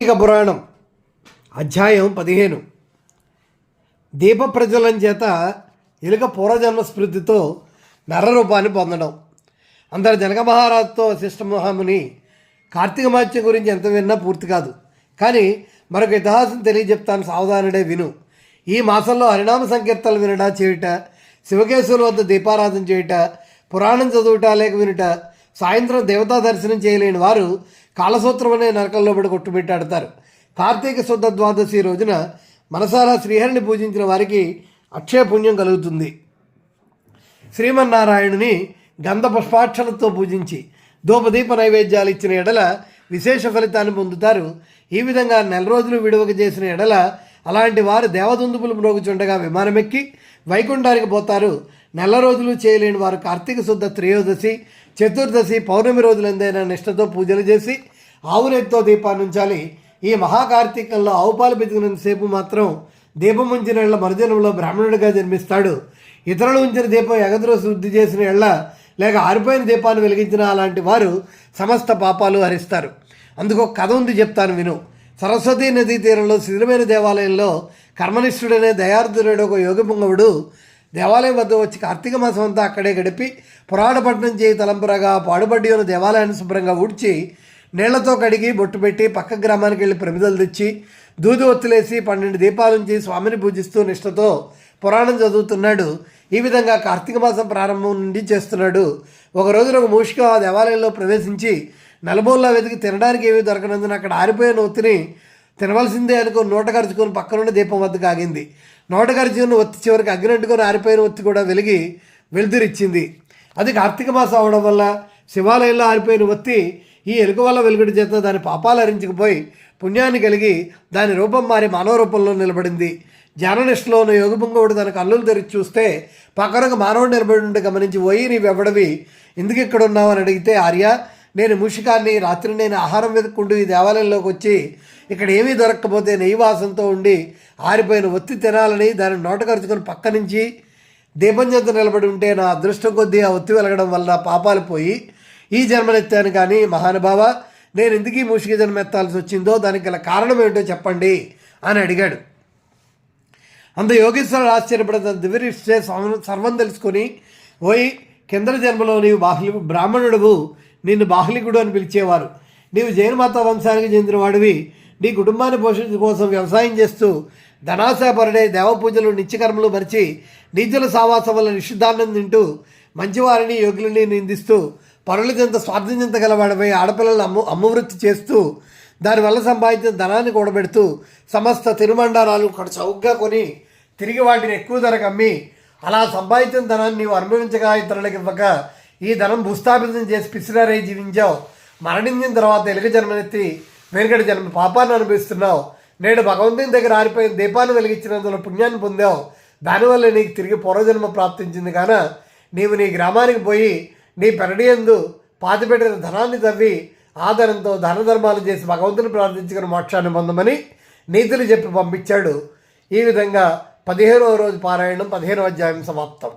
కార్తీక పురాణం. అధ్యాయం పదిహేను. దీప ప్రజలం చేత ఎలుక పూర్వజన్మ స్మృతితో నరరూపాన్ని పొందడం. అందరు జనక మహారాజుతో వశిష్ఠ మహాముని కార్తీక మాత్యం గురించి ఎంత విన్నా పూర్తి కాదు. కానీ మరొక ఇతిహాసం తెలియజెప్తాను సావధానుడే విను. ఈ మాసంలో హరినామ సంకీర్తనలు వినట చేయుట శివకేశవుల వద్ద దీపారాధన చేయుట పురాణం చదువుట లేక వినుట సాయంత్రం దేవతా దర్శనం చేయలేని వారు కాలసూత్రం అనే నరకంలో పడి కొట్టుబెట్టాడతారు కార్తీక శుద్ధ ద్వాదశి రోజున మనసారా శ్రీహరిని పూజించిన వారికి అక్షయ పుణ్యం కలుగుతుంది. శ్రీమన్నారాయణుని గంధ పుష్పాక్షలతో పూజించి ధూపదీప నైవేద్యాలు ఇచ్చిన ఎడల విశేష ఫలితాన్ని పొందుతారు. ఈ విధంగా నెల రోజులు విడువక చేసిన ఎడల అలాంటి వారు దేవదుందుపులు మ్రోగుచుండగా విమానమెక్కి వైకుంఠానికి పోతారు. నెల రోజులు చేయలేని వారు కార్తీక శుద్ధ త్రయోదశి చతుర్దశి పౌర్ణమి రోజులందైనా నిష్ఠతో పూజలు చేసి ఆవునెత్తో దీపాన్ని ఉంచాలి. ఈ మహాకార్తీకంలో ఆవు పాలు బతికినంతసేపు మాత్రం దీపం ఉంచిన ఎళ్ళ మరుజనంలో బ్రాహ్మణుడిగా జన్మిస్తాడు. ఇతరులు ఉంచిన దీపం ఎగదురు శుద్ధి చేసిన ఎళ్ళ లేక ఆరిపోయిన దీపాన్ని వెలిగించిన అలాంటి వారు సమస్త పాపాలు హరిస్తారు. అందుకు కథ ఉంది చెప్తాను విను. సరస్వతీ నదీ తీరంలో శిథిరమైన దేవాలయంలో కర్మనిష్ఠుడనే దయార్థుడు ఒక యోగపుంగవుడు దేవాలయం వద్ద వచ్చి కార్తీక మాసం అంతా అక్కడే గడిపి పురాణపట్నం చేయి తలంపురగా పాడుబడ్డి ఉన్న దేవాలయాన్ని శుభ్రంగా ఊడ్చి నీళ్ళతో కడిగి బొట్టు పెట్టి పక్క గ్రామానికి వెళ్ళి ప్రమిదలు తెచ్చి దూది ఒత్తులేసి పన్నెండు దీపాలుంచి స్వామిని పూజిస్తూ నిష్ఠతో పురాణం చదువుతున్నాడు. ఈ విధంగా కార్తీక మాసం ప్రారంభం నుండి చేస్తున్నాడు. ఒక రోజున ఒక మూషిక ఆ దేవాలయంలో ప్రవేశించి నలుమూలలా వెతికి తినడానికి ఏమీ దొరకనందున అక్కడ ఆరిపోయిన ఒత్తిని తినవలసిందే అనుకో నోట ఖర్చుకొని పక్కనున్న దీపం వద్దకు ఆగింది. నోట ఖర్చుకుని ఒత్తి చివరికి అగ్గినట్టుకొని ఆరిపోయిన ఒత్తి కూడా వెలిగి వెలుతురిచ్చింది. అది కార్తీక మాసం అవడం వల్ల శివాలయంలో ఆరిపోయిన ఒత్తి ఈ ఎలుక వల్ల వెలుగుడి చేత దాని పాపాలు హరించకపోయి పుణ్యాన్ని కలిగి దాని రూపం మారి మానవ రూపంలో నిలబడింది. జ్ఞాననిష్టలో ఉన్న యోగభంగవుడు తన కళ్ళులు తెరిచి చూస్తే పక్కనకు మానవుడు నిలబడి ఉంటే గమనించి పోయి నీవెవడవి? ఎందుకు ఇక్కడ ఉన్నావు అని అడిగితే ఆర్య నేను ముషికాన్ని రాత్రి నేను ఆహారం వెతుక్కుంటూ ఈ దేవాలయంలోకి వచ్చి ఇక్కడ ఏమీ దొరక్కపోతే నెయ్యి వాసనతో ఉండి ఆరిపోయిన ఒత్తి తినాలని దాన్ని నోటకరుచుకొని పక్క నుంచి దీపం చేత నిలబడి ఉంటే నా అదృష్టం కొద్దీ ఆ ఒత్తి వెలగడం వల్ల పాపాలు పోయి ఈ జన్మనెత్తాను కానీ మహానుభావ నేను ఎందుకు ఈ మూషిక జన్మ ఎత్తాల్సి వచ్చిందో దానికి గల కారణం ఏంటో చెప్పండి అని అడిగాడు. అంత యోగేశ్వరుడు ఆశ్చర్యపడిన దివ్యరిష్టే సర్వం తెలుసుకొని పోయి కింద జన్మలో నీవు బ్రాహ్మణుడు బ్రాహ్మణుడువు నిన్ను బాహ్లికుడు అని పిలిచేవారు. నీవు జైనమాత వంశానికి చెందినవాడివి నీ కుటుంబాన్ని పోషించడం కోసం వ్యవసాయం చేస్తూ ధనాశాపరుడే దేవపూజలు నిత్యకర్మలు మరిచి నీచుల సావాసం వల్ల నిషిద్ధాన్నం తింటూ మంచివారిని యోగులని నిందిస్తూ పరుల చెంత స్వార్థం చెంత గలవాడిపై ఆడపిల్లలను అమ్ము అమ్మవృత్తి చేస్తూ దానివల్ల సంపాదించిన ధనాన్ని కూడబెడుతూ సమస్త తిరుమండారాలు ఇక్కడ చౌకగా కొని తిరిగి వాటిని ఎక్కువ ధరకు అమ్మి అలా సంపాదించిన ధనాన్ని నీవు అనుభవించగా ఇతరులకు ఇవ్వక ఈ ధనం భూస్థాపితం చేసి పిసిరారై జీవించావు. మరణించిన తర్వాత ఎలుగ జన్మనెత్తి వెనుకటి జన్మ పాపాన్ని అనుభవిస్తున్నావు. నేడు భగవంతుని దగ్గర ఆరిపోయిన దీపాన్ని వెలిగించినందులో పుణ్యాన్ని పొందావు. దానివల్ల నీకు తిరిగి పూర్వజన్మ ప్రాప్తించింది కాన నీవు నీ గ్రామానికి పోయి నీ పెరడి ఎందు పాతిపెట్టిన ధనాన్ని తవ్వి ఆదరంతో ధన ధర్మాలు చేసి భగవంతుని ప్రార్థించుకుని మోక్షాన్ని పొందమని నీతులు చెప్పి పంపించాడు. ఈ విధంగా పదిహేనవ రోజు పారాయణం పదిహేనవ అధ్యాయం సమాప్తం.